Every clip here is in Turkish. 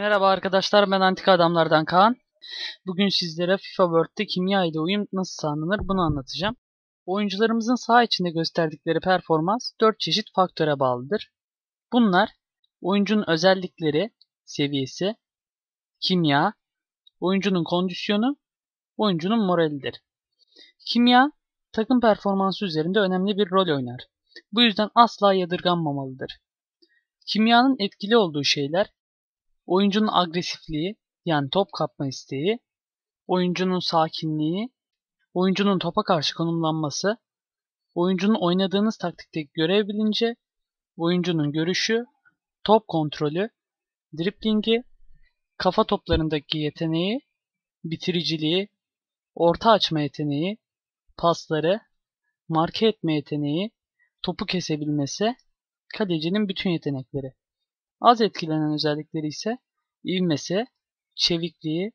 Merhaba arkadaşlar ben Antika Adamlardan Kaan. Bugün sizlere FIFA World'de kimya ile uyum nasıl sağlanır bunu anlatacağım. Oyuncularımızın saha içinde gösterdikleri performans 4 çeşit faktöre bağlıdır. Bunlar oyuncunun özellikleri, seviyesi, kimya, oyuncunun kondisyonu, oyuncunun moralidir. Kimya takım performansı üzerinde önemli bir rol oynar. Bu yüzden asla yadırganmamalıdır. Kimyanın etkili olduğu şeyler oyuncunun agresifliği yani top kapma isteği, oyuncunun sakinliği, oyuncunun topa karşı konumlanması, oyuncunun oynadığınız taktikteki görev bilinci, oyuncunun görüşü, top kontrolü, driplingi, kafa toplarındaki yeteneği, bitiriciliği, orta açma yeteneği, pasları, marke etme yeteneği, topu kesebilmesi, kalecinin bütün yetenekleri. Az etkilenen özellikleri ise ivmesi, çevikliği,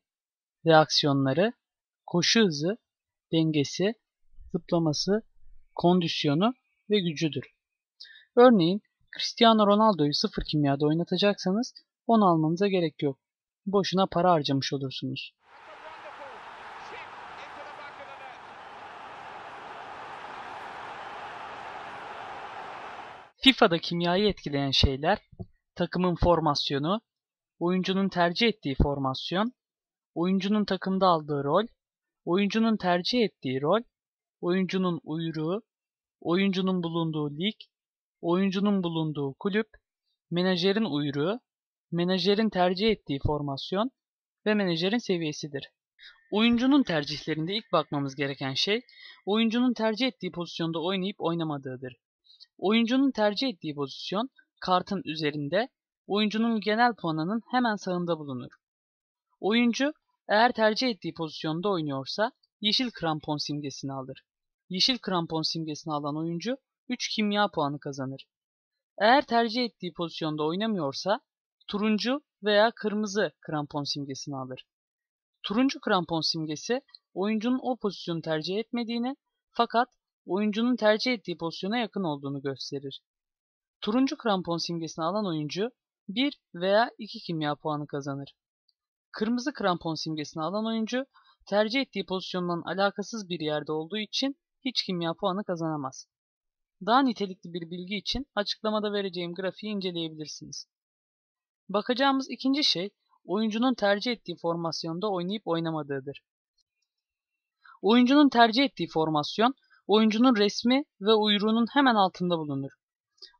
reaksiyonları, koşu hızı, dengesi, zıplaması, kondisyonu ve gücüdür. Örneğin Cristiano Ronaldo'yu sıfır kimyada oynatacaksanız onu almanıza gerek yok. Boşuna para harcamış olursunuz. FIFA'da kimyayı etkileyen şeyler takımın formasyonu, oyuncunun tercih ettiği formasyon, oyuncunun takımda aldığı rol, oyuncunun tercih ettiği rol, oyuncunun uyruğu, oyuncunun bulunduğu lig, oyuncunun bulunduğu kulüp, menajerin uyruğu, menajerin tercih ettiği formasyon ve menajerin seviyesidir. Oyuncunun tercihlerinde ilk bakmamız gereken şey, oyuncunun tercih ettiği pozisyonda oynayıp oynamadığıdır. Oyuncunun tercih ettiği pozisyon, kartın üzerinde oyuncunun genel puanının hemen sağında bulunur. Oyuncu eğer tercih ettiği pozisyonda oynuyorsa yeşil krampon simgesini alır. Yeşil krampon simgesini alan oyuncu 3 kimya puanı kazanır. Eğer tercih ettiği pozisyonda oynamıyorsa turuncu veya kırmızı krampon simgesini alır. Turuncu krampon simgesi oyuncunun o pozisyonu tercih etmediğini fakat oyuncunun tercih ettiği pozisyona yakın olduğunu gösterir. Turuncu krampon simgesini alan oyuncu 1 veya 2 kimya puanı kazanır. Kırmızı krampon simgesini alan oyuncu tercih ettiği pozisyondan alakasız bir yerde olduğu için hiç kimya puanı kazanamaz. Daha nitelikli bir bilgi için açıklamada vereceğim grafiği inceleyebilirsiniz. Bakacağımız ikinci şey oyuncunun tercih ettiği formasyonda oynayıp oynamadığıdır. Oyuncunun tercih ettiği formasyon oyuncunun resmi ve uyruğunun hemen altında bulunur.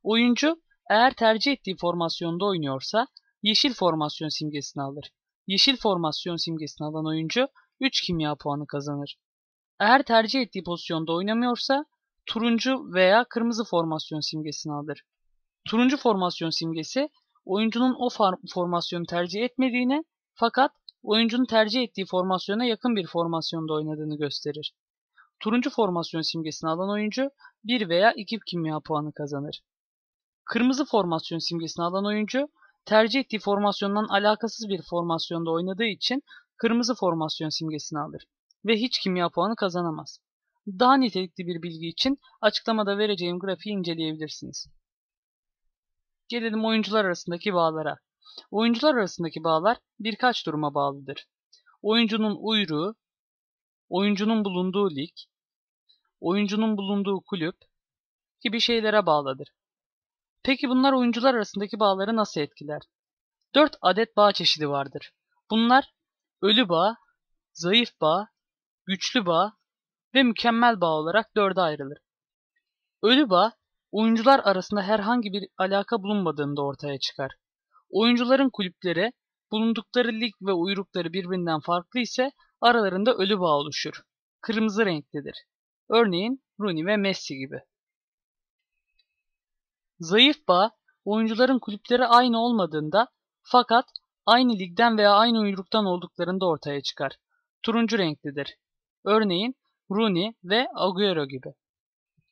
Oyuncu eğer tercih ettiği formasyonda oynuyorsa yeşil formasyon simgesini alır. Yeşil formasyon simgesini alan oyuncu 3 kimya puanı kazanır. Eğer tercih ettiği pozisyonda oynamıyorsa turuncu veya kırmızı formasyon simgesini alır. Turuncu formasyon simgesi oyuncunun o formasyonu tercih etmediğini fakat oyuncunun tercih ettiği formasyona yakın bir formasyonda oynadığını gösterir. Turuncu formasyon simgesini alan oyuncu 1 veya 2 kimya puanı kazanır. Kırmızı formasyon simgesini alan oyuncu tercih ettiği formasyondan alakasız bir formasyonda oynadığı için kırmızı formasyon simgesini alır ve hiç kimya puanı kazanamaz. Daha nitelikli bir bilgi için açıklamada vereceğim grafiği inceleyebilirsiniz. Gelelim oyuncular arasındaki bağlara. Oyuncular arasındaki bağlar birkaç duruma bağlıdır. Oyuncunun uyruğu, oyuncunun bulunduğu lig, oyuncunun bulunduğu kulüp gibi şeylere bağlıdır. Peki bunlar oyuncular arasındaki bağları nasıl etkiler? 4 adet bağ çeşidi vardır. Bunlar ölü bağ, zayıf bağ, güçlü bağ ve mükemmel bağ olarak dörde ayrılır. Ölü bağ, oyuncular arasında herhangi bir alaka bulunmadığında ortaya çıkar. Oyuncuların kulüpleri, bulundukları lig ve uyrukları birbirinden farklı ise aralarında ölü bağ oluşur. Kırmızı renklidir. Örneğin Rooney ve Messi gibi. Zayıf bağ, oyuncuların kulüpleri aynı olmadığında fakat aynı ligden veya aynı uyruktan olduklarında ortaya çıkar. Turuncu renklidir. Örneğin Rooney ve Agüero gibi.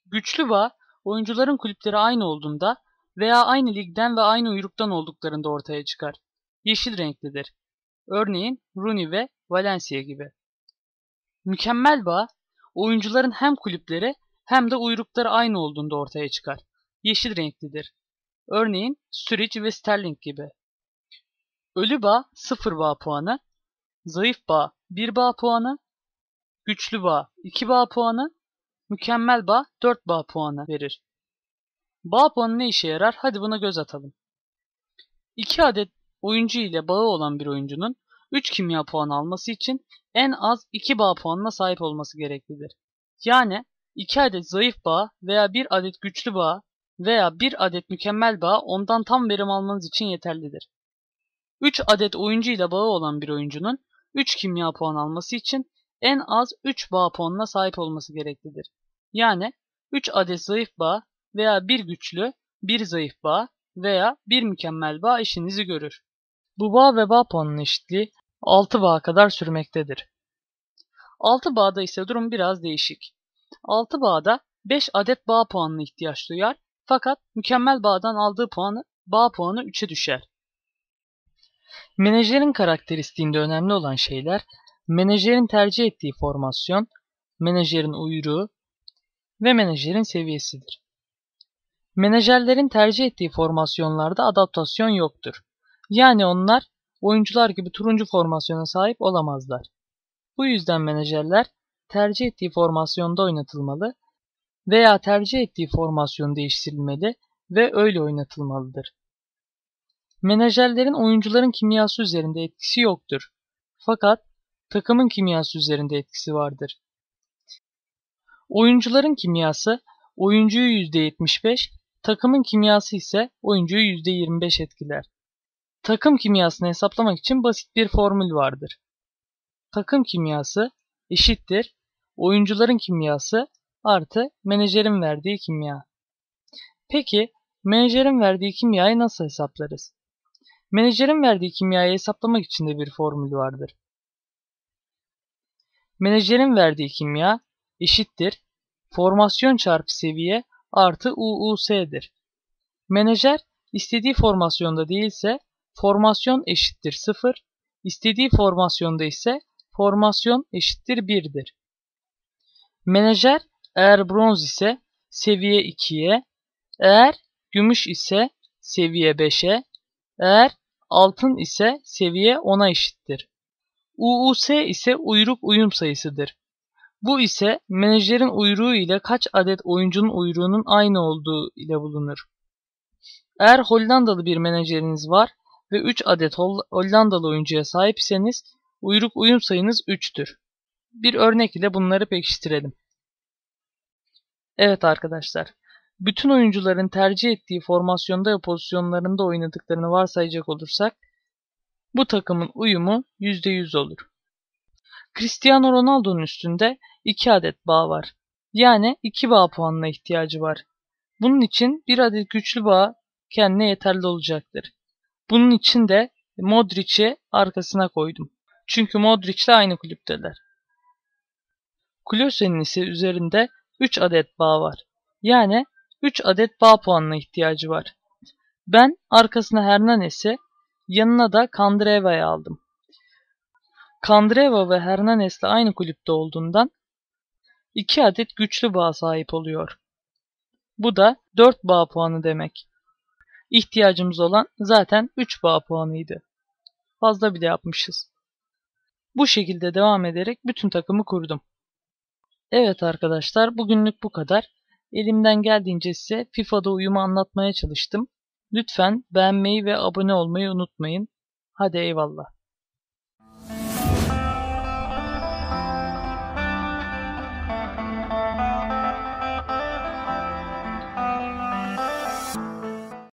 Güçlü bağ, oyuncuların kulüpleri aynı olduğunda veya aynı ligden ve aynı uyruktan olduklarında ortaya çıkar. Yeşil renklidir. Örneğin Rooney ve Valencia gibi. Mükemmel bağ, oyuncuların hem kulüpleri hem de uyrukları aynı olduğunda ortaya çıkar yeşil renklidir. Örneğin Sturridge ve Sterling gibi. Ölü bağ 0 bağ puanı, zayıf bağ 1 bağ puanı, güçlü bağ 2 bağ puanı, mükemmel bağ 4 bağ puanı verir. Bağ puanı ne işe yarar? Hadi buna göz atalım. 2 adet oyuncu ile bağı olan bir oyuncunun 3 kimya puanı alması için en az 2 bağ puanına sahip olması gereklidir. Yani 2 adet zayıf bağ veya 1 adet güçlü bağ veya 1 adet mükemmel bağ ondan tam verim almanız için yeterlidir. 3 adet oyuncu ile bağı olan bir oyuncunun 3 kimya puan alması için en az 3 bağ puanına sahip olması gereklidir. Yani 3 adet zayıf bağ veya 1 güçlü, 1 zayıf bağ veya 1 mükemmel bağ işinizi görür. Bu bağ ve bağ puanının eşitliği 6 bağ kadar sürmektedir. 6 bağda ise durum biraz değişik. 6 bağda 5 adet bağ puanına ihtiyaç duyar fakat mükemmel bağdan aldığı puanı bağ puanı 3'e düşer. Menajerin karakteristiğinde önemli olan şeyler menajerin tercih ettiği formasyon, menajerin uyruğu ve menajerin seviyesidir. Menajerlerin tercih ettiği formasyonlarda adaptasyon yoktur. Yani onlar oyuncular gibi turuncu formasyona sahip olamazlar. Bu yüzden menajerler tercih ettiği formasyonda oynatılmalı veya tercih ettiği formasyon değiştirilmeli ve öyle oynatılmalıdır. Menajerlerin oyuncuların kimyası üzerinde etkisi yoktur. Fakat takımın kimyası üzerinde etkisi vardır. Oyuncuların kimyası oyuncuyu %75, takımın kimyası ise oyuncuyu %25 etkiler. Takım kimyasını hesaplamak için basit bir formül vardır. Takım kimyası eşittir oyuncuların kimyası artı menajerin verdiği kimya. Peki menajerin verdiği kimyayı nasıl hesaplarız? Menajerin verdiği kimyayı hesaplamak için de bir formül vardır. Menajerin verdiği kimya eşittir formasyon çarpı seviye artı UUS'dir. Menajer istediği formasyonda değilse formasyon eşittir 0, istediği formasyonda ise formasyon eşittir 1'dir. Menajer eğer bronz ise seviye 2'ye, eğer gümüş ise seviye 5'e, eğer altın ise seviye 10'a eşittir. UUS ise uyruk uyum sayısıdır. Bu ise menajerin uyruğu ile kaç adet oyuncunun uyruğunun aynı olduğu ile bulunur. Eğer Hollandalı bir menajeriniz var ve 3 adet Hollandalı oyuncuya sahipseniz uyruk uyum sayınız 3'tür. Bir örnek ile bunları pekiştirelim. Evet arkadaşlar, bütün oyuncuların tercih ettiği formasyonda ve pozisyonlarında oynadıklarını varsayacak olursak bu takımın uyumu %100 olur. Cristiano Ronaldo'nun üstünde 2 adet bağ var. Yani 2 bağ puanına ihtiyacı var. Bunun için bir adet güçlü bağ kendine yeterli olacaktır. Bunun için de Modric'i arkasına koydum. Çünkü Modric'le aynı kulüpteler. Klose'nin ise üzerinde 3 adet bağ var. Yani 3 adet bağ puanına ihtiyacı var. Ben arkasına Hernanes'i yanına da Kandreva'yı aldım. Kandreva ve Hernanes'le aynı kulüpte olduğundan 2 adet güçlü bağ sahip oluyor. Bu da 4 bağ puanı demek. İhtiyacımız olan zaten 3 bağ puanıydı. Fazla bile yapmışız. Bu şekilde devam ederek bütün takımı kurdum. Evet arkadaşlar bugünlük bu kadar. Elimden geldiğince size FIFA'da uyumu anlatmaya çalıştım. Lütfen beğenmeyi ve abone olmayı unutmayın. Hadi eyvallah.